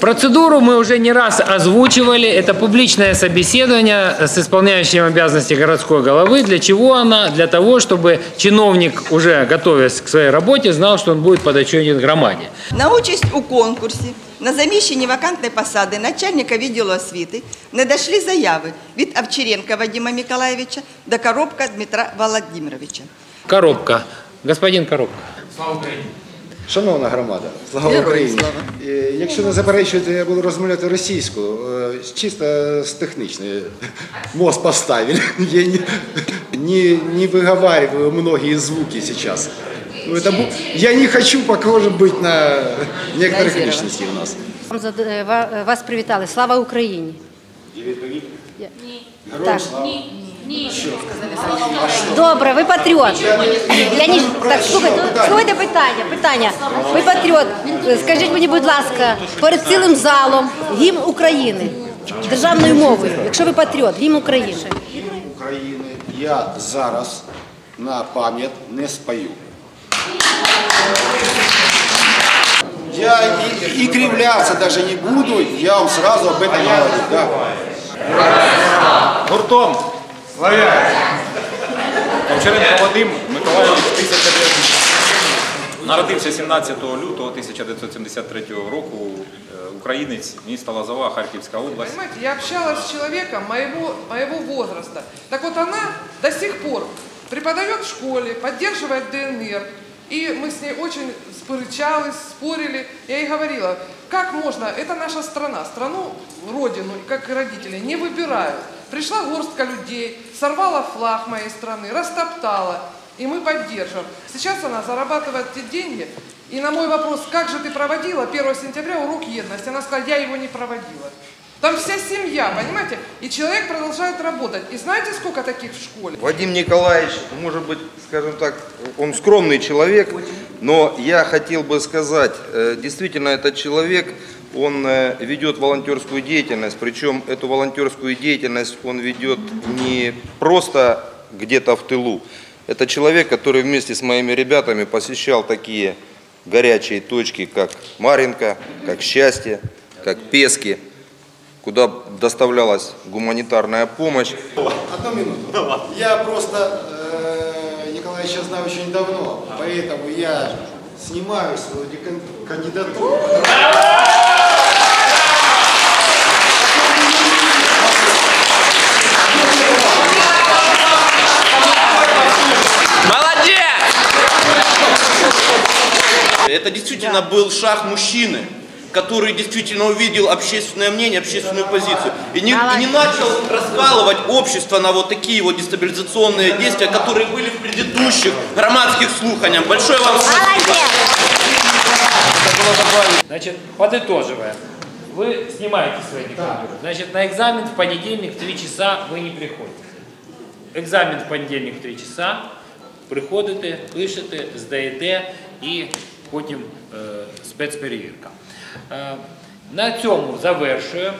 Процедуру мы уже не раз озвучивали. Это публичное собеседование с исполняющим обязанности городской головы. Для чего она? Для того, чтобы чиновник, уже готовясь к своей работе, знал, что он будет подотчетен громаде. На участь у конкурсі на заміщенні вакантної посади начальника відділу освіти не дійшли заяви від Овчаренка Вадима Миколаєвича до Коробка Дмитра Володимировича. Коробка. Господин Коробка. Шановна громада, слава Героям Україні! слава. Е, Якщо не заперечуєте, я буду розмовляти російською, е, чисто з технічної. Мост поставили. Я не, не, не выговариваю многие звуки сейчас. Ну, это, бу- я не хочу похоже быть на некоторых личностей у нас. Вам зад- е, ва- Вас привітали. Слава Так. Добре, ви патріот. Я ні... Так, слухайте, слухайте питання, питання. Ви патріот. Скажіть мені, будь ласка, перед цілим залом гімн України державною мовою. Якщо ви патріот, гімн України. Гімн України я зараз на пам'ять не спою. Я и, и кривляться даже не буду, я вам сразу об этом говорю. Да. Гуртом славян. Овчаренко Вадим Миколаївич 1900 народився 17 лютого 1973 року. Е, Українець, місто Лозова, Харківська область. Понимаете, я общалась с человеком моего, моего возраста. Так вот она до сих пор преподает в школе, поддерживает ДНР. И мы с ней очень сперечались, спорили. Я ей говорила, как можно, это наша страна, страну, родину, как и родители, не выбирают. Пришла горстка людей, сорвала флаг моей страны, растоптала. И мы поддержим. Сейчас она зарабатывает те деньги. И на мой вопрос, как же ты проводила 1 сентября урок едности, она сказала, я его не проводила. Там вся семья, понимаете? И человек продолжает работать. И знаете, сколько таких в школе? Вадим Николаевич, может быть, скажем так, он скромный человек, но я хотел бы сказать, э, действительно, этот человек, он э, ведет волонтерскую деятельность, причем эту волонтерскую деятельность он ведет не просто где-то в тылу. Это человек, который вместе с моими ребятами посещал такие горячие точки, как Маринка, как Счастье, как Пески, куда доставлялась гуманитарная помощь. Одну минуту. Я просто э, Николаевича знаю очень давно, поэтому я снимаю свою кандидатуру. Это действительно был шаг мужчины, который действительно увидел общественное мнение, общественную позицию. И не, и не начал раскалывать общество на вот такие вот дестабилизационные действия, которые были в предыдущих громадских слуханиях. Большое вам спасибо. Значит, подытоживая. Вы снимаете свои диктатуры. Значит, на экзамен в понедельник в 3 часа вы не приходите. Екзамен в понедільник в 3 часа. Приходите, пишете, здаєте і потім спецперевірка. На цьому завершую.